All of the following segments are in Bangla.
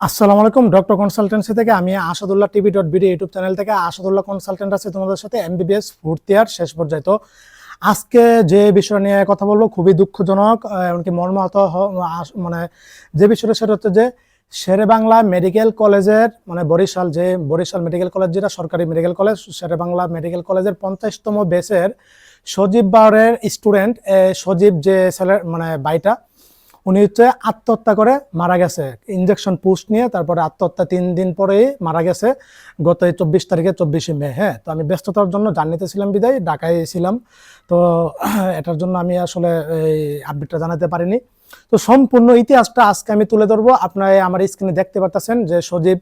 আসসালামু আলাইকুম, ডক্টর কনসালটেন্সি থেকে আমি Asadullah TV dot BD YouTube channel থেকে আসাদুল্লাহ কনসালটেন্ট আছে তোমাদের সাথে এম এমবিবিএস ফোর্থ ইয়ার শেষ পর্যায়ে। তো আজকে যে বিষয় নিয়ে কথা বলব খুবই দুঃখজনক, এমনকি মর্মাহত মানে যে বিষয়টা সেটা হচ্ছে যে শেরে বাংলা মেডিকেল কলেজের মানে বরিশাল যে বরিশাল মেডিকেল কলেজ যেটা সরকারি medical college Sher-e Bangla medical কলেজের পঞ্চাশতম বেসের সজীব বাউরের স্টুডেন্ট সজীব যে ছেলে মানে বাইটা উনি হচ্ছে আত্মহত্যা করে মারা গেছে। ইঞ্জেকশন পুস্ট নিয়ে তারপরে আত্মহত্যা তিন দিন পরেই মারা গেছে, গত চব্বিশ তারিখে চব্বিশে মে হ্যাঁ? তো আমি ব্যস্ততার জন্য জানিতে ছিলাম বিদায়, ঢাকায় ছিলাম। তো এটার জন্য আমি আসলে এই আপডেটটা জানাতে পারিনি। তো সম্পূর্ণ ইতিহাসটা আজকে আমি তুলে ধরবো। আপনারা আমার স্ক্রিনে দেখতে পাচ্ছেন যে সজীব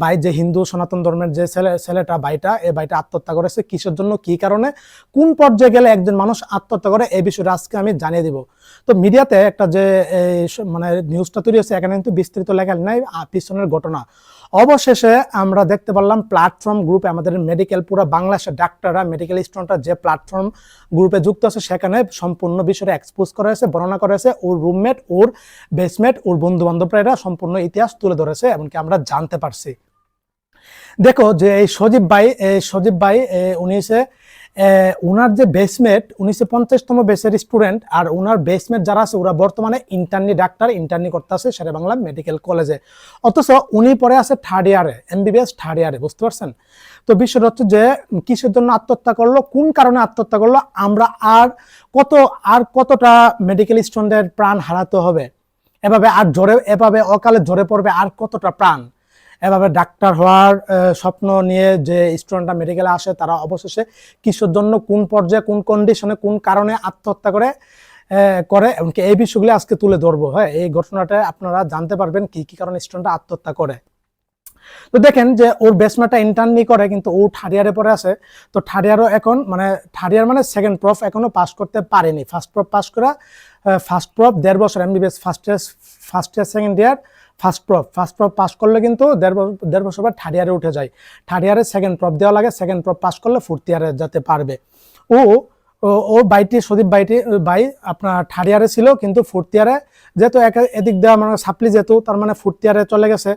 ভাই, যে হিন্দু সনাতন ধর্মের যে ছেলে, ছেলেটা ভাইটা, এই ভাইটা আত্মহত্যা করেছে। কিসের জন্য? কি কারণে? কোন পর্যায়ে গেলে একজন মানুষ আত্মহত্যা করে? এই বিষয়টা আজকে আমি জানিয়ে দিব। তো মিডিয়াতে একটা যে মানে নিউজটা তৈরি হয়েছে, এখানে কিন্তু বিস্তৃত লেখা নাই পিছনের ঘটনা। অবশেষে আমরা দেখতে পারলাম প্ল্যাটফর্ম গ্রুপে আমাদের মেডিকেল পুরো বাংলাদেশের ডাক্তাররা মেডিকেল স্টুডেন্টরা যে প্ল্যাটফর্ম গ্রুপে যুক্ত আছে, সেখানে সম্পূর্ণ বিষয়টা এক্সপোজ করা হয়েছে, বর্ণনা করা হয়েছে। ওর রুমমেট ওর বেসমেট ওর বন্ধু বান্ধবরা সম্পূর্ণ ইতিহাস তুলে ধরেছে, এমনকি আমরা জানতে পারছি। দেখো যে এই সজীব ভাই, এই সজীব ভাই উনি এ, উনার যে বেসমেট উনিশশো পঞ্চাশতম বেসের স্টুডেন্ট আর ওনার বেসমেট যারা আছে ওরা বর্তমানে ইন্টার্নি ডাক্তার ইন্টার্নি করতে আছে শেরে বাংলা মেডিকেল কলেজে অথচ উনি পরে আছে থার্ড ইয়ারে এমবিবিএস থার্ড ইয়ারে বুঝতে পারছেন? তো বিষয়টা হচ্ছে যে কিসের জন্য আত্মহত্যা করল কোন কারণে আত্মহত্যা করল আমরা আর কত আর কতটা মেডিকেল স্টুডেন্টের প্রাণ হারাতে হবে? এভাবে আর ঝরে এভাবে অকালে ঝরে পড়বে আর কতটা প্রাণ? এভাবে ডাক্তার হওয়ার স্বপ্ন নিয়ে যে স্টুডেন্টরা মেডিকেলে আসে, তারা অবশেষে কিসের জন্য, কোন পর্যায়ে, কোন কন্ডিশনে কোন কারণে আত্মহত্যা করে করে, এমনকি এই বিষয়গুলি আজকে তুলে ধরবো। হ্যাঁ এই ঘটনাটা আপনারা জানতে পারবেন কি কি কারণে স্টুডেন্টরা আত্মহত্যা করে। তো দেখেন যে ওর বেসমেন্টটা ইন্টার্নি করে, কিন্তু ও থার্ড ইয়ারে পরে আছে। তো থার্ড ইয়ারও এখন মানে থার্ড ইয়ার মানে সেকেন্ড প্রফ এখনও পাস করতে পারেনি। ফার্স্ট প্রফ পাস করা ফার্স্ট প্রফ দেড় বছর MBBS first year first year second year first prof first prof pass করলে কিন্তু দেড় দেড় বছর পর থার্ড ইয়ারে উঠে যায়। থার্ড ইয়ারে সেকেন্ড প্রফ দেওয়া লাগে সেকেন্ড প্রফ পাস করলে ফোর্থ ইয়ারে যেতে পারবে। ও, ও- বাইটি, সদীপ বাইটি বাই আপনার থার্ড ইয়ারে ছিল, কিন্তু ফোর্থ ইয়ারে যেহেতু এক- এদিক দেওয়া মানে সাপ্লি যেহেতু, তার মানে ফোর্থ ইয়ারে চলে গেছে।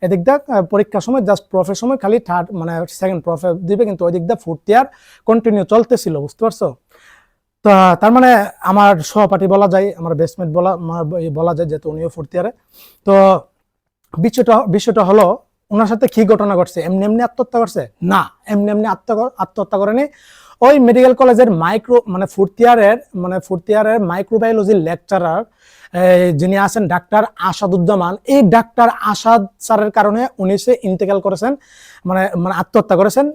এদিক দিয়ে পরীক্ষার সময় জাস্ট প্রফের সময় খালি থার্ড মানে সেকেন্ড প্রফে দিবে, কিন্তু ওই দিক দিয়ে ফোর্থ ইয়ার কন্টিনিউ চলতেছিল, বুঝতে পারছ? তা তার মানে আমার সহপাঠী বলা যায়, আমার বেসমেন্ট বলা বলা যায় যেহেতু উনিও ফোর্থ ইয়ারে তো, বিষয়টা বিষয়টা হলো ওনার সাথে কি ঘটনা ঘটছে? এমনি এমনি আত্মহত্যা করছে? না, এমনি এমনি আত্মহত্যা করেনি। ওই মেডিকেল কলেজের মাইক্রো মানে ফোর্থ ইয়ারের মানে ফোর্থ ইয়ারের মাইক্রোবায়োলজি লেকচারার যিনি আছেন ডাক্তার আসাদুজ্জামান, এই ডাক্তার আসাদ স্যারের কারণে উনি সে ইন্তেকাল করেছেন মানে মানে আত্মহত্যা করেছেন।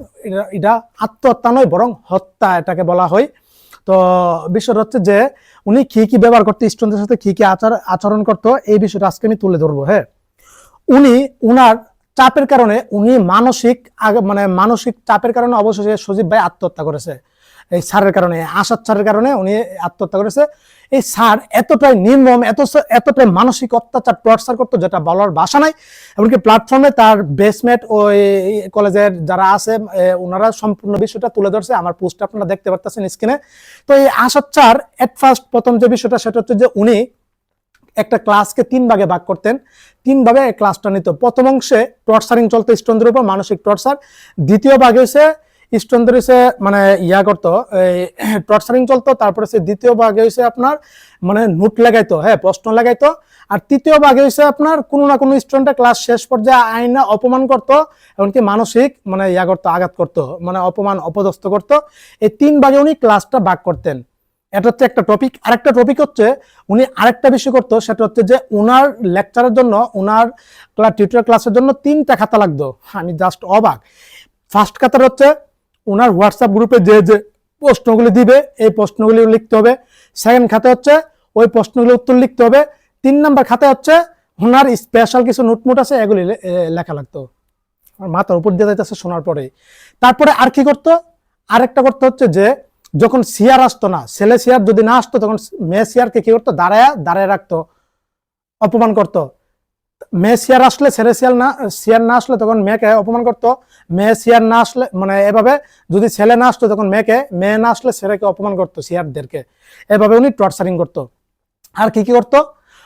এটা আত্মহত্যা নয়, বরং হত্যা এটাকে বলা হয়। তো বিষয়টা হচ্ছে যে উনি কি কি ব্যবহার করতে স্টুডেন্টের সাথে কি কি আচার, আচরণ করতো, এই বিষয়টা আজকে আমি তুলে ধরবো হ্যাঁ? উনি, উনার চাপের কারণে উনি মানসিক মানে মানসিক চাপের কারণে অবশ্যই সজীব ভাই আত্মহত্যা করেছে। এই সারের কারণে আসাদ সারের কারণে উনি আত্মহত্যা করেছে। এই স্যার এতটাই নির্মম, এত এতটাই মানসিক অত্যাচার টর্চার করতো, যেটা বলার ভাষা নাই। এমনকি প্ল্যাটফর্মে তার বেসমেট ওই কলেজের যারা আছে ওনারা সম্পূর্ণ বিষয়টা তুলে ধরছে। আমার পোস্ট আপনারা দেখতে পারতেছেন স্ক্রিনে তো এই আসাদ স্যার এট ফার্স্ট প্রথম যে বিষয়টা, সেটা হচ্ছে যে উনি একটা ক্লাসকে তিন ভাগে ভাগ করতেন। তিন ভাগে ক্লাসটা নিত। প্রথম অংশে টর্চারিং চলতো স্টুডেন্টদের উপর মানসিক টর্চার দ্বিতীয় ভাগে হচ্ছে স্টুডেন্টদের হচ্ছে মানে ইয়া করতো, এই টর্চারিং চলতো, তারপরে সে দ্বিতীয় ভাগে হচ্ছে আপনার মানে নোট লাগাইতো হ্যাঁ প্রশ্ন লাগাইতো, আর তৃতীয় ভাগে হচ্ছে আপনার কোনো না কোনো স্টুডেন্টের ক্লাস শেষ পর্যায়ে আইনা অপমান করতো, এমনকি মানসিক মানে ইয়া করতো, আঘাত করতো মানে অপমান, অপদস্থ করতো। এই তিন ভাগে উনি ক্লাসটা ভাগ করতেন। এটা হচ্ছে একটা টপিক আরেকটা টপিক হচ্ছে, উনি আরেকটা বিষয় করতো, সেটা হচ্ছে যে ওনার লেকচারের জন্য ওনার ক্লাস টিউটার ক্লাসের জন্য তিনটা খাতা লাগতো। আমি জাস্ট অবাক। ফার্স্ট খাতার হচ্ছে উনার হোয়াটসঅ্যাপ গ্রুপে যে যে প্রশ্নগুলি দিবে, এই প্রশ্নগুলি লিখতে হবে। সেকেন্ড খাতে হচ্ছে, ওই প্রশ্নগুলি উত্তর লিখতে হবে। তিন নাম্বার খাতে হচ্ছে, ওনার স্পেশাল কিছু নোটমোট আছে, এগুলি লেখা লাগতো। আমার মাথার উপর দিয়ে যাইতেছে শোনার পরে তারপরে আর কি করতো? আরেকটা করতে হচ্ছে যে, যখন সিয়ার আসতো না, ছেলে সিয়ার যদি না আসতো, তখন মেয়ে সিয়ারকে কি করতো? দাঁড়ায় দাঁড়ায় রাখতো। অপমান করতো। মেয়ে সিয়ার আসলে ছেলে সিয়ার না সিয়ার না আসলে তখন মেয়েকে অপমান করতো। মেয়ে সিয়ার না আসলে মানে এভাবে যদি ছেলে না আসতো তখন মেয়েকে মেয়ে না আসলে ছেলেকে অপমান করতো সিয়ারদেরকে এভাবে উনি টর্চারিং করতো। আর কি কি করতো?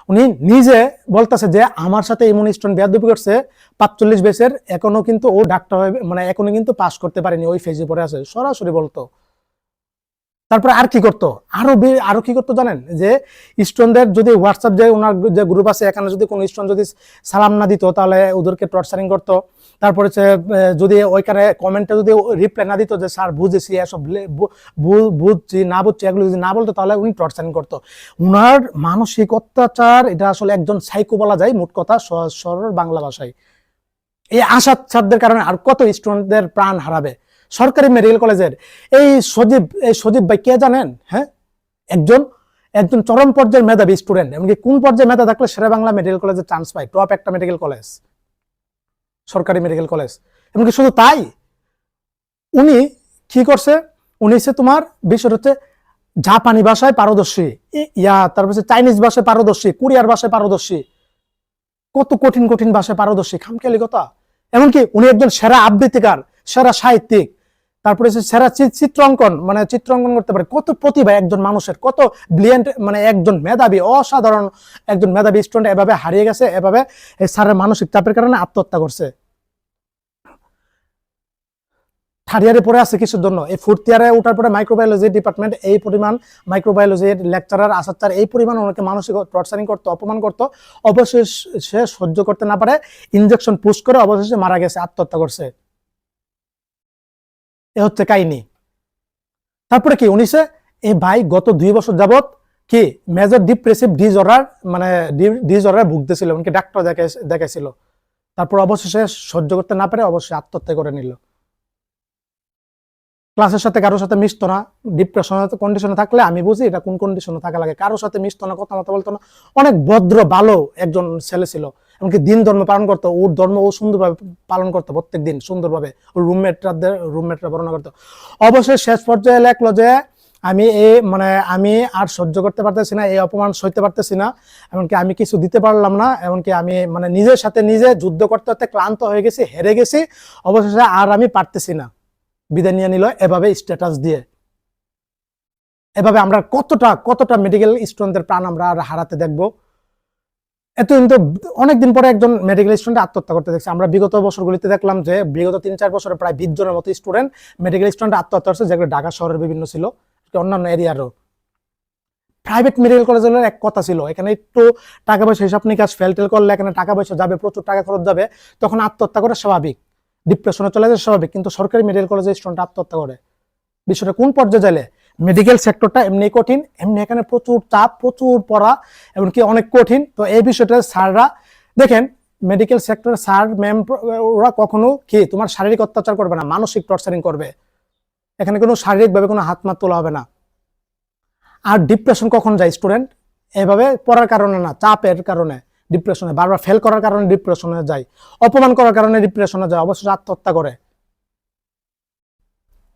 উনি নিজে বলতেছে যে, আমার সাথে ইমন স্টোন বেয়াদবি করছে, পাঁচচল্লিশ বেসের, এখনও কিন্তু ও ডাক্তার হয়ে মানে এখনও কিন্তু পাস করতে পারেনি, ওই ফেজে পড়ে আছে। সরাসরি বলতো। তারপরে আর কি করতো? আরও আরও কি করতো জানেন? যে স্টোনদের যদি হোয়াটসঅ্যাপ যে ওনার যে গ্রুপ আছে এখানে যদি কোনো স্টোন যদি সালাম না দিত তাহলে ওদেরকে টর্চারিং করতো। তারপরে হচ্ছে, যদি ওইখানে কমেন্টে যদি রিপ্লাই না দিত যে স্যার বুঝেছি এসব বুঝছি না বুঝছি এগুলো যদি না বলতো তাহলে উনি টর্চারিং করতো। ওনার মানসিক অত্যাচার এটা আসলে একজন সাইকো বলা যায় মোট কথা সরল বাংলা ভাষায়। এই আশাদ ছাত্রদের কারণে আর কত স্টুডেন্টদের প্রাণ হারাবে? সরকারি মেডিকেল কলেজের এই সজীব এই সজীব ভাই কে জানেন? হ্যাঁ? একজন একজন চরম পর্যায়ের মেধাবী স্টুডেন্ট এমনকি কোন পর্যায়ে মেধা থাকলে সেরা বাংলা মেডিকেল কলেজে চান্স পায়? টপ একটা মেডিকেল কলেজ সরকারি মেডিকেল কলেজ এমনকি শুধু তাই, উনি কি করছে? উনি হচ্ছে তোমার বিষয় হচ্ছে জাপানি ভাষায় পারদর্শী। ইয়া, তারপর চাইনিজ ভাষায় পারদর্শী, কোরিয়ার ভাষায় পারদর্শী। কত কঠিন কঠিন ভাষায় পারদর্শী, খামখেয়ালি কথা। এমনকি উনি একজন সেরা আবৃত্তিকার, সেরা সাহিত্যিক। তারপরে হচ্ছে সেরা চিত্রাঙ্কন মানে চিত্রাঙ্কন করতে পারে। কত প্রতিভা একজন মানুষের, কত ব্রিলিয়েন্ট মানে একজন মেধাবী, অসাধারণ একজন মেধাবী স্টুডেন্ট এভাবে হারিয়ে গেছে, এভাবে স্যারের মানসিক চাপের কারণে আত্মহত্যা করছে। থার্ড ইয়ারে পড়ে আছে কিছুর জন্য। এই ফোর্থ ইয়ারে ওঠার পরে মাইক্রোবায়োলজি ডিপার্টমেন্ট এই পরিমাণ মাইক্রোবায়োলজির লেকচারার আসার এই পরিমাণ ওনাকে মানসিক টর্চারিং করতো, অপমান করতো। অবশেষ সহ্য করতে না পারে ইনজেকশন পুশ করে অবশেষে মারা গেছে, আত্মহত্যা করছে। এ হচ্ছে কাহিনী। তারপরে কি, উনিশে এই ভাই গত দুই বছর যাবত কি মেজর ডিপ্রেসিভ ডিজঅর্ডার মানে ডিজঅর্ডার ভুগতেছিল উনকে ডাক্তার দেখাই- দেখাইছিল। তারপর অবশেষে সহ্য করতে না পারে অবশ্যই আত্মহত্যা করে নিল। ক্লাসের সাথে কারোর সাথে মিশতো না ডিপ্রেশন কন্ডিশনে থাকলে আমি বুঝি এটা কোন কন্ডিশনে থাকা লাগে। কারোর সাথে মিশতো না কথা মতো বলতো না। অনেক ভদ্র, ভালো একজন ছেলে ছিল, এমনকি দিন ধর্ম পালন করতো, ওর ধর্ম ও সুন্দরভাবে পালন করতো প্রত্যেক দিন সুন্দরভাবে। ওর রুমমেটরা রুমমেটরা বর্ণনা করতো। অবশ্যই শেষ পর্যায়ে লেখলো যে, আমি এই মানে আমি আর সহ্য করতে পারতেছি না, এই অপমান সইতে পারতেছি না, এমনকি আমি কিছু দিতে পারলাম না, এমনকি আমি মানে নিজের সাথে নিজে যুদ্ধ করতে করতে ক্লান্ত হয়ে গেছি, হেরে গেছি, অবশেষে আর আমি পারতেছি না। বিদায় নিয়ে নিল, এভাবে স্ট্যাটাস দিয়ে। এভাবে আমরা কতটা কতটা মেডিকেল স্টুডেন্টদের প্রাণ আমরা আর হারাতে দেখব? এত কিন্তু অনেকদিন পরে একজন মেডিকেল স্টুডেন্ট আত্মহত্যা করতে দেখছি। আমরা বিগত বছরগুলিতে দেখলাম যে, বিগত তিন চার বছরে প্রায় বিশ জনের মতো স্টুডেন্ট মেডিকেল স্টুডেন্ট আত্মহত্যা করছে, যেগুলো ঢাকা শহরের বিভিন্ন ছিল অন্যান্য এরিয়ারও প্রাইভেট মেডিকেল কলেজের এক কথা ছিল, এখানে একটু টাকা পয়সা হিসাব নিকাশ ফেল টেল করলে এখানে টাকা পয়সা যাবে, প্রচুর টাকা খরচ যাবে, তখন আত্মহত্যা করা স্বাভাবিক। ডিপ্রেশনে চলে যায় স্বাভাবিক, কিন্তু সরকারি মেডিকেল কলেজে স্টুডেন্ট আত্মহত্যা করে। বিষয়টা কোন পর্যায়ে যাইলে? মেডিকেল সেক্টরটা এমনি কঠিন, এমনি এখানে প্রচুর চাপ, প্রচুর পড়া, এমনকি অনেক কঠিন। তো এই বিষয়টা স্যাররা, দেখেন মেডিকেল সেক্টর স্যার ম্যাম ওরা কখনো কি, তোমার শারীরিক অত্যাচার করবে না, মানসিক টর্চারিং করবে। এখানে কোনো শারীরিকভাবে কোনো হাত মাত তোলা হবে না। আর ডিপ্রেশন কখন যায় স্টুডেন্ট এভাবে পড়ার কারণে না, চাপের কারণে। ডিপ্রেশনে বারবার ফেল করার কারণে ডিপ্রেশনে যায়, অপমান করার কারণে ডিপ্রেশনে যায় অবশ্যই আত্মহত্যা করে।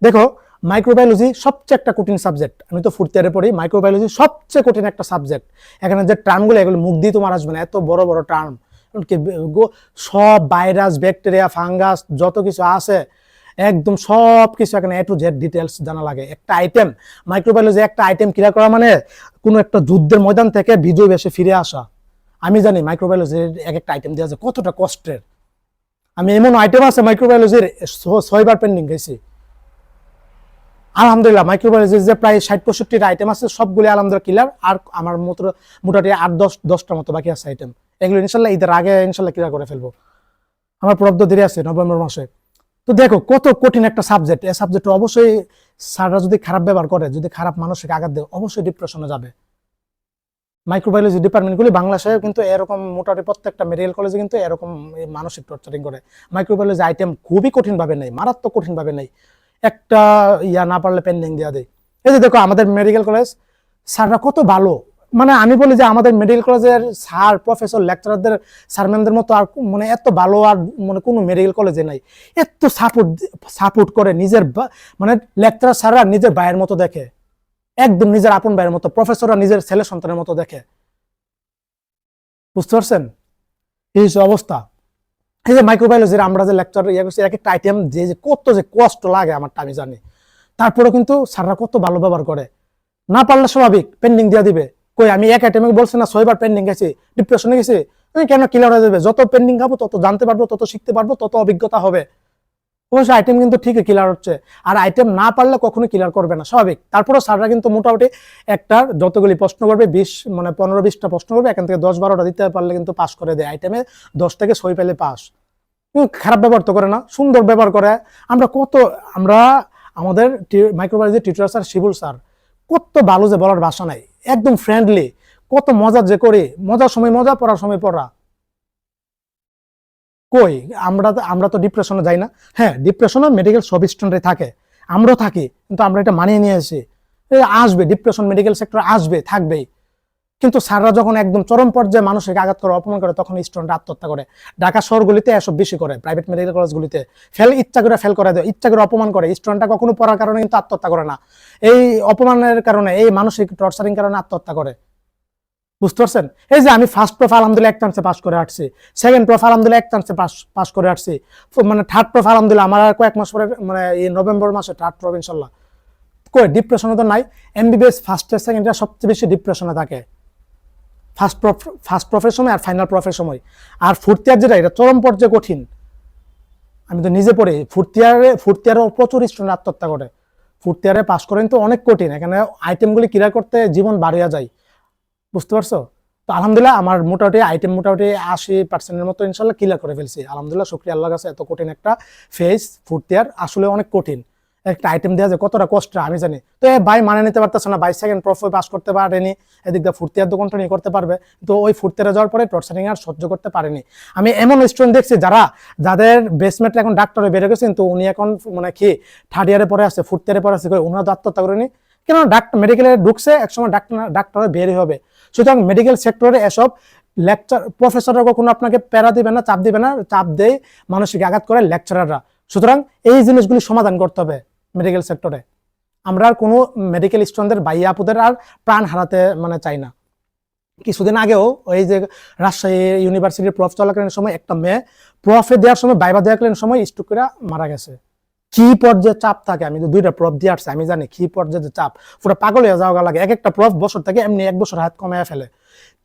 দেখো মাইক্রোবায়োলজি সবচেয়ে একটা কঠিন সাবজেক্ট আমি তো ফুর্তি ইয়ারে পড়ি মাইক্রোবায়োলজি সবচেয়ে কঠিন একটা সাবজেক্ট এখানে যে টার্মগুলো এগুলো মুখ দিয়ে তোমার আসবে না, এত বড় বড় টার্ম সব ভাইরাস ব্যাকটেরিয়া ফাঙ্গাস যত কিছু আছে, একদম সব কিছু এখানে এ টু জেড ডিটেলস জানা লাগে। একটা আইটেম মাইক্রোবায়োলজি একটা আইটেম ক্লিয়ার করা মানে কোনো একটা যুদ্ধের ময়দান থেকে বিজয় বেশে ফিরে আসা। আমি জানি মাইক্রোবায়োলজির এক একটা আইটেম দেওয়া যায় কতটা কষ্টের। আমি এমন আইটেম আছে মাইক্রোবায়োলজির ছয়বার পেন্ডিং গেছি আলহামদুলিল্লাহ মাইক্রোবায়োলজির যে প্রায় ষাট, পঁয়ষট্টিটা আইটেম আছে সবগুলি আলহামদুলিল্লাহ ক্লিয়ার আর আমার মতো মোটামুটি আট, দশ দশটার মতো বাকি আছে আইটেম এগুলো ইনশাল্লাহ ঈদের আগে ইনশাল্লাহ ক্লিয়ার করে ফেলব। আমার প্রব্ধ দেরি আছে, নভেম্বর মাসে। তো দেখো, কত কঠিন একটা সাবজেক্ট এই সাবজেক্ট অবশ্যই স্যাররা যদি খারাপ ব্যবহার করে, যদি খারাপ মানসিক আঘাত দেয়, অবশ্যই ডিপ্রেশনে যাবে। মাইক্রোবায়োলজি ডিপার্টমেন্টগুলি বাংলাদেশে কিন্তু এরকম মোটামুটি প্রত্যেকটা মেডিকেল কলেজে কিন্তু এরকম মানসিক টর্চারিং করে। মাইক্রোবায়োলজি আইটেম খুবই কঠিনভাবে নেই মারাত্মক কঠিনভাবে নেই একটা ইয়া না পারলে পেন্ডিং দেওয়া দেয়। এই যে দেখো, আমাদের মেডিকেল কলেজ স্যাররা কত ভালো। মানে আমি বলি যে আমাদের মেডিকেল কলেজের স্যার প্রফেসর লেকচারারদের স্যার ম্যামদের মতো আর মানে এত ভালো আর মানে কোনো মেডিকেল কলেজে নাই। এত সাপোর্ট সাপোর্ট করে নিজের মানে লেকচারার স্যাররা নিজের ভাইয়ের মতো দেখে। একদম নিজের আপন ভাইয়ের মতো প্রফেসররা নিজের ছেলে সন্তানের মতো দেখে। বুঝতে পারছেন? এই অবস্থা। এই যে মাইক্রোবায়োলজির আমরা যে লেকচার ইয়ে করছি এক একটা আইটেম যে যে কত যে কষ্ট লাগে আমারটা, আমি জানি। তারপরে কিন্তু স্যাররা কত ভালো ব্যবহার করে। না পারলে স্বাভাবিক পেন্ডিং দিয়ে দিবে। কই, আমি এক আইটেমে বলছি না, ছয়বার পেন্ডিং গেছি ডিপ্রেশনে গেছি কেন ক্লিয়ার হয়ে যাবে? যত পেন্ডিং খাব, তত জানতে পারব, তত শিখতে পারব, তত অভিজ্ঞতা হবে। অবশ্যই আইটেম কিন্তু ঠিকই ক্লিয়ার হচ্ছে। আর আইটেম না পারলে কখনো ক্লিয়ার করবে না, স্বাভাবিক। তারপরে স্যাররা কিন্তু মোটামুটি একটা যতগুলি প্রশ্ন করবে, বিশ মানে পনেরো, বিশটা প্রশ্ন করবে, এখান থেকে দশ, বারোটা দিতে পারলে কিন্তু পাস করে দেয়। আইটেমে দশ থেকে ছয় পেলে পাস খারাপ ব্যবহার তো করে না, সুন্দর ব্যবহার করে। আমরা কত, আমরা আমাদের microbiology teacher sir Shibul sir কত ভালো যে বলার ভাষা নাই। একদম ফ্রেন্ডলি কত মজা যে করে। মজার সময় মজা, পড়ার সময় পড়া। কই? আমরা আমরা তো ডিপ্রেশনে যাই না। হ্যাঁ ডিপ্রেশনে মেডিকেল সব স্টুডেন্টই থাকে। আমরাও থাকি, কিন্তু আমরা এটা মানিয়ে নিয়ে এ, আসবে ডিপ্রেশন মেডিকেল সেক্টর আসবে, থাকবেই। কিন্তু স্যাররা যখন একদম চরম পর্যায়ে মানুষকে আঘাত করে, অপমান করে, তখন স্টুডেন্ট আত্মহত্যা করে। ঢাকা শহরগুলিতে এসব বেশি করে প্রাইভেট মেডিকেল কলেজগুলিতে ফেল, ইচ্ছা করে ফেল করে দেয়, ইচ্ছা করে অপমান করে। স্টুডেন্টটা কখনো পড়ার কারণে কিন্তু আত্মহত্যা করে না। এই অপমানের কারণে, এই মানসিক টর্চারিং কারণে আত্মহত্যা করে। বুঝতে পারছেন? এই যে আমি ফার্স্ট প্রোফ আলহামদুলিল্লাহ এক চান্সে পাস করে আসছি সেকেন্ড প্রোফ আলহামদুলিল্লাহ এক চান্সে পাস পাস করে আসছি মানে থার্ড প্রোফ আলহামদুলিল্লাহ আমার আর কয়েক মাস পরে মানে এই নভেম্বর মাসে থার্ড প্রোফ ইনশাল্লাহ। কই ডিপ্রেশনে তো নাই MBBS first year second year সবচেয়ে বেশি ডিপ্রেশনে থাকে। ফার্স্ট প্রফ ফার্স্ট প্রফের সময় আর ফাইনাল প্রফের সময়। আর ফোর্থ ইয়ার যেটা, এটা চরম পর্যায়ে কঠিন। আমি তো নিজে পড়ি ফোর্থ ইয়ারে ফোর্থ ইয়ারেও প্রচুর স্টুডেন্ট আত্মহত্যা করে। ফোর্থ ইয়ারে পাস করেন তো অনেক কঠিন, এখানে আইটেমগুলি ক্লিয়ার করতে জীবন বাড়িয়া যায়। বুঝতে পারছ? তো আলহামদুলিল্লাহ আমার মোটামুটি আইটেম মোটামুটি আশি পার্সেন্টের মতো ইনশাল্লাহ ক্লিয়ার করে ফেলছি। আলহামদুলিল্লাহ, শুক্রিয়া আল্লাহ কাছে, এত কঠিন একটা ফেস ফোর্থ ইয়ার আসলে অনেক কঠিন। একটা আইটেম দেওয়া যায় কতটা কষ্ট, আমি জানি। তো এ ভাই মানে নিতে পারতেছে না, ভাই সেকেন্ড প্রফে পাস করতে পারেনি, এদিক দিয়ে ফুর্তি আর দোকানটা নিয়ে করতে পারবে। তো ওই ফুর্তিতে যাওয়ার পরে টর্চারিং আর সহ্য করতে পারেনি। আমি এমন স্টুডেন্ট দেখছি যারা, যাদের বেসমেন্টে এখন ডাক্তারে বেড়ে গেছে, কিন্তু উনি এখন মানে কি থার্ড ইয়ারে পরে আছে ফোর্থ ইয়ারে পরে আছে ওনারা তো আত্মহত্যা করেনি? কেন ডাক্তার মেডিকেলে ঢুকছে, একসময় ডাক্তার ডাক্তারে বেরই হবে। সুতরাং মেডিকেল সেক্টরে এসব লেকচার প্রফেসররা কখনো আপনাকে প্যারা দিবে না, চাপ দিবে না, চাপ দেয় মানসিক আঘাত করে লেকচারাররা সুতরাং এই জিনিসগুলি সমাধান করতে হবে মেডিকেল সেক্টরে আমরা আর কোনো মেডিকেল স্টুডেন্টদের বাইয়া আপুদের আর প্রাণ হারাতে মানে চাই না। কিছুদিন আগেও ওই যে রাজশাহী ইউনিভার্সিটির প্রফ চলাকালীন সময় একটা মেয়ে প্রফে দেওয়ার সময়, বাইবা দেওয়াকালীন সময় স্ট্রোক করে মারা গেছে। কি পর্যায়ে চাপ থাকে, আমি তো দুইটা প্রফ দিয়ে আসছি, আমি জানি কি পর্যায়ে চাপ, পুরো পাগল হয়ে যাওয়া লাগে। এক একটা প্রফ বছর থেকে এমনি এক বছর হাত কমায় ফেলে।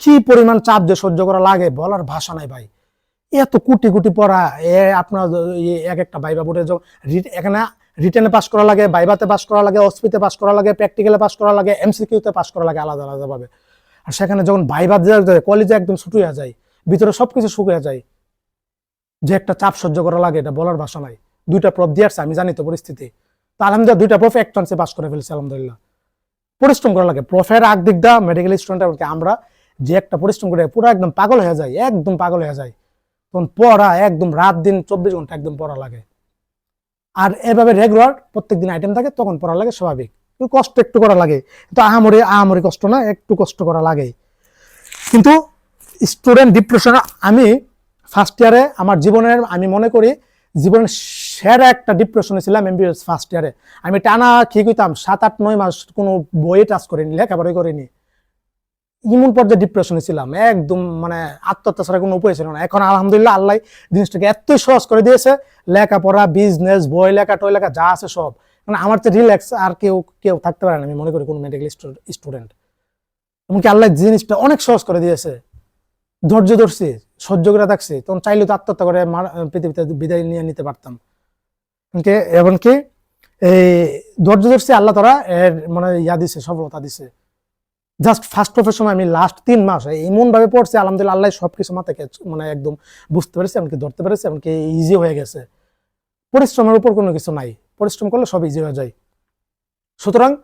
কি পরিমাণ চাপ যে সহ্য করা লাগে, বলার ভাষা নাই ভাই। এত কোটি কোটি পড়া, এ আপনার ইয়ে এক একটা বাইবা বোর্ডে এখানে রিটেনে পাস করা লাগে বাইবাতে পাস করা লাগে অসপিতে পাস করা লাগে প্র্যাকটিক্যালে পাস করা লাগে এমসিকিউতে পাস করা লাগে, আলাদা আলাদা ভাবে। আর সেখানে যখন দেওয়া যায় কলেজে একদম শুকিয়ে যায়, ভিতরে সবকিছু শুকিয়ে যায়, যে একটা চাপ সহ্য করা লাগে, এটা বলার ভাষা নাই। দুইটা প্রফ দিয়ে আসছে আমি জানি তো পরিস্থিতি। তা আলহামদুলিল্লাহ দুইটা প্রফ এক চান্সে পাস করে ফেলছে, আলহামদুলিল্লাহ। পরিশ্রম করা লাগে। প্রফের আগ দিক দা মেডিকেল স্টুডেন্ট আমরা যে একটা পরিশ্রম করে পুরো একদম পাগল হয়ে যায় একদম পাগল হয়ে যায় তখন পড়া একদম রাত দিন চব্বিশ ঘণ্টা একদম পড়া লাগে। আর এভাবে রেগুলার প্রত্যেক দিন আইটেম থাকে, তখন পড়া লাগে স্বাভাবিক। কষ্ট একটু করা লাগে। তো আহামরি আহামরি কষ্ট না, একটু কষ্ট করা লাগে। কিন্তু স্টুডেন্ট ডিপ্রেশন আমি ফার্স্ট ইয়ারে আমার জীবনের, আমি মনে করি জীবনের সেরা একটা ডিপ্রেশনে ছিলাম এমবিএস ফার্স্ট ইয়ারে আমি টানা কি কইতাম, সাত আট, নয় মাস কোনো বইয়ে টাচ করিনি, লেখাপড়াই করিনি। ইমন পর্যায়ে ডিপ্রেশনে ছিলাম, একদম মানে আত্মহত্যা ছাড়া কোনো উপায় ছিল না। এখন আলহামদুলিল্লাহ আল্লাহ জিনিসটাকে এতই সহজ করে দিয়েছে, লেখাপড়া বিজনেস বই লেখা, টই লেখা, যা আছে সব। মানে আমার চেয়ে রিল্যাক্স আর কেউ কেউ থাকতে পারে না, আমি মনে করি কোনো মেডিকেল স্টুডেন্ট এমনকি আল্লাহ জিনিসটা অনেক সহজ করে দিয়েছে। ধৈর্য ধরছে, সহ্য করে থাকছে, তখন চাইলে তো আত্মহত্যা করে পৃথিবীতে বিদায় নিয়ে নিতে পারতাম। এমনকি এই ধৈর্য ধরছি আল্লাহ তারা এর মানে ইয়া দিছে, সফলতা দিছে। জাস্ট ফার্স্ট প্রফের সময় আমি লাস্ট তিন মাস এমন ভাবে পড়ছি, আলহামদুলিল্লাহ আল্লাহ সবকিছু মাথায় catch- মানে একদম বুঝতে পেরেছি, এমনকি ধরতে পেরেছি, এমনকি ইজি হয়ে গেছে। পরিশ্রমের উপর কোনো কিছু নাই। পরিশ্রম করলে সব ইজি হয়ে যায়। সুতরাং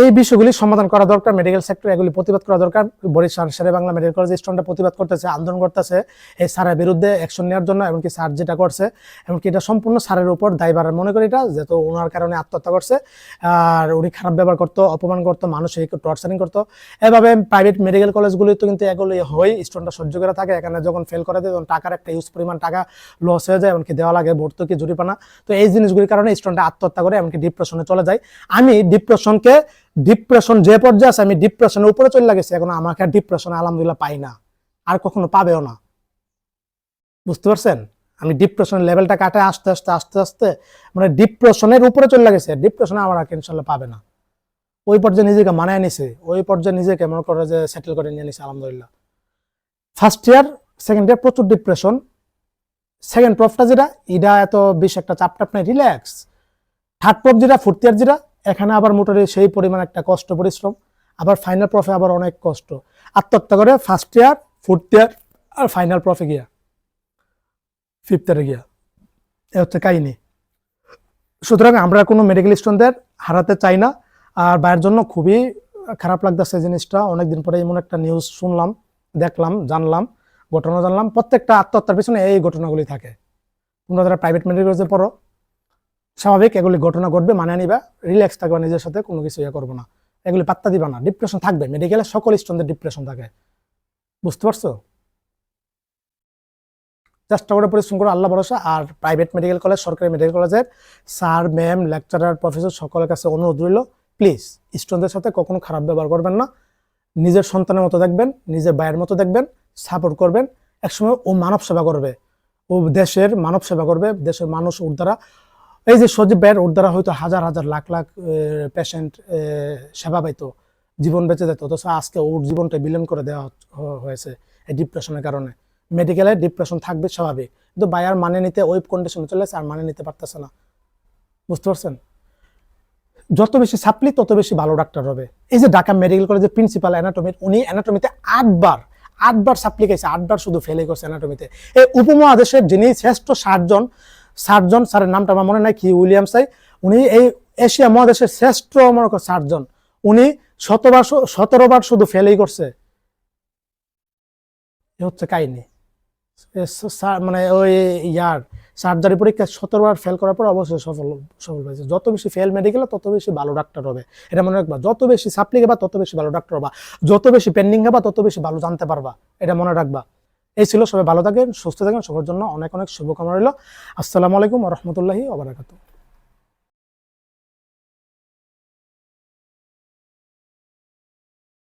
এই বিষয়গুলি সমাধান করা দরকার মেডিকেল সেক্টর এগুলি প্রতিবাদ করা দরকার। বরিশাল শেরে বাংলা মেডিকেল কলেজ স্টুডেন্টরা প্রতিবাদ করতেছে, আন্দোলন করতেছে। এই স্যারের বিরুদ্ধে অ্যাকশন নেওয়ার জন্য এমনকি স্যার যেটা করছে, এমনকি এটা সম্পূর্ণ স্যারের উপর দায়ভার মনে করি এটা, যেহেতু ওনার কারণে আত্মহত্যা করছে। আর উনি খারাপ ব্যবহার করতো, অপমান করতো মানসিক টর্চারিং করতো। এভাবে প্রাইভেট মেডিকেল কলেজগুলি তো কিন্তু এগুলি হয় স্টুডেন্টরা সহ্য করে থাকে। এখানে যখন ফেল করে দেয়, তখন টাকার একটা ইউজ পরিমাণ টাকা লস হয়ে যায়, এমনকি দেওয়া লাগে, ভর্তুকি জরিপানা তো এই জিনিসগুলির কারণে স্টুডেন্টরা আত্মহত্যা করে, এমনকি ডিপ্রেশনে চলে যায়। আমি ডিপ্রেশনকে ডিপ্রেশন যে পর্যায়ে আছে, আমি ডিপ্রেশনের উপরে চলে গেছি, এখন আমাকে আর ডিপ্রেশনে আলহামদুলিল্লাহ পাই না। আর কখনো পাবেও না। বুঝতে পারছেন? আমি ডিপ্রেশনের লেভেলটা কাটে আস্তে আস্তে আস্তে আস্তে মানে ডিপ্রেশনের উপরে চলে গেছে ডিপ্রেশনে আমার আর ইনশাল্লাহ পাবে না। ওই পর্যায়ে নিজেকে মানায় নিছে, ওই পর্যায়ে নিজেকে মনে করে যে সেটেল করে নিয়ে নিছে, আলহামদুলিল্লাহ। ফার্স্ট ইয়ার সেকেন্ড ইয়ার প্রচুর ডিপ্রেশন সেকেন্ড প্রফটা যেটা এটা এত বেশ একটা চাপ টাপ নাই রিল্যাক্স থার্ড প্রফ যেটা ফোর্থ ইয়ার যেটা এখানে আবার মোটরে সেই পরিমাণ একটা কষ্ট, পরিশ্রম, আবার ফাইনাল প্রফে আবার অনেক কষ্ট। আত্মহত্যা করে ফার্স্ট ইয়ার ফোর্থ ইয়ার আর ফাইনাল প্রফে গিয়া ফিফথ ইয়ারে গিয়া। এ হচ্ছে কাহিনি। সুতরাং আমরা কোনো মেডিকেল স্টুডেন্টদের হারাতে চাই না, আর ভাইয়ের জন্য খুবই খারাপ লাগতেছে জিনিসটা। অনেকদিন পরে এমন একটা নিউজ শুনলাম, দেখলাম, জানলাম, ঘটনা জানলাম। প্রত্যেকটা আত্মহত্যার পিছনে এই ঘটনাগুলি থাকে। তোমরা যারা প্রাইভেট মেডিকেলে পড়ো স্বাভাবিক, এগুলি ঘটনা ঘটবে মানে নিবা রিল্যাক্স থাকবা, নিজের সাথে কোনো কিছু ইয়ে করব না। এগুলি পাত্তা দিবা না ডিপ্রেশন থাকবে। মেডিকেলে সকল স্টুডেন্টের ডিপ্রেশন থাকে। বুঝতে পারছ? চেষ্টা করে পরিশ্রম করো, আল্লাহ ভরসা। আর প্রাইভেট মেডিকেল কলেজ সরকারি মেডিকেল কলেজের স্যার ম্যাম লেকচারার প্রফেসর সকলের কাছে অনুরোধ রইল প্লিজ স্টুডেন্টদের সাথে কখনো খারাপ ব্যবহার করবেন না। নিজের সন্তানের মতো দেখবেন, নিজের ভাইয়ের মতো দেখবেন সাপোর্ট করবেন। একসময় ও মানব সেবা করবে। ও দেশের মানব সেবা করবে, দেশের মানুষ ওর দ্বারা এই যে সজীব ভাইয়ের ওর দ্বারা হয়তো হাজার হাজার লাখ লাখ পেশেন্ট সেবা পাইতো, জীবন বেঁচে যেত, অথচ আজকে ওর জীবনটা বিলীন করে দেওয়া হয়েছে এই ডিপ্রেশনের কারণে। মেডিকেলে ডিপ্রেশন থাকবে স্বাভাবিক, কিন্তু বায়ার মানে নিতে ওই কন্ডিশনে চলে আর মানে নিতে পারতেছে না। বুঝতে পারছেন? যত বেশি সাপ্লি তত বেশি ভালো ডাক্তার হবে। এই যে ঢাকা মেডিকেল কলেজের প্রিন্সিপাল অ্যানাটমির উনি অ্যানাটমিতে আটবার আটবার সাপ্লি গেছে আটবার শুধু ফেলে করছে অ্যানাটমিতে এই উপমহাদেশের যিনি শ্রেষ্ঠ সার্জন সার্জন স্যারের নামটা আমার মনে নাই, কি উইলিয়াম সাই। উনি এই এশিয়া মহাদেশের শ্রেষ্ঠ মনে করো সার্জন। উনি শতবার সতেরো বার শুধু ফেলেই করছে। এ হচ্ছে কাহিনী। মানে ওই ইয়ার সার্জারি পরীক্ষা সতেরো বার ফেল করার পর অবশ্যই সফল সফল হয়েছে। যত বেশি ফেল মেডিকেল তত বেশি ভালো ডাক্তার হবে। এটা মনে রাখবা। যত বেশি সাপ্লি খাবা, তত বেশি ভালো ডাক্তার হবা। যত বেশি পেন্ডিং খাবা, তত বেশি ভালো জানতে পারবা। এটা মনে রাখবা। এই ছিল, সবাই ভালো থাকেন, সুস্থ থাকেন, সবার জন্য অনেক অনেক শুভকামনা রইল। আসসালামু আলাইকুম রহমতুল্লাহি ওবরাকাতুহ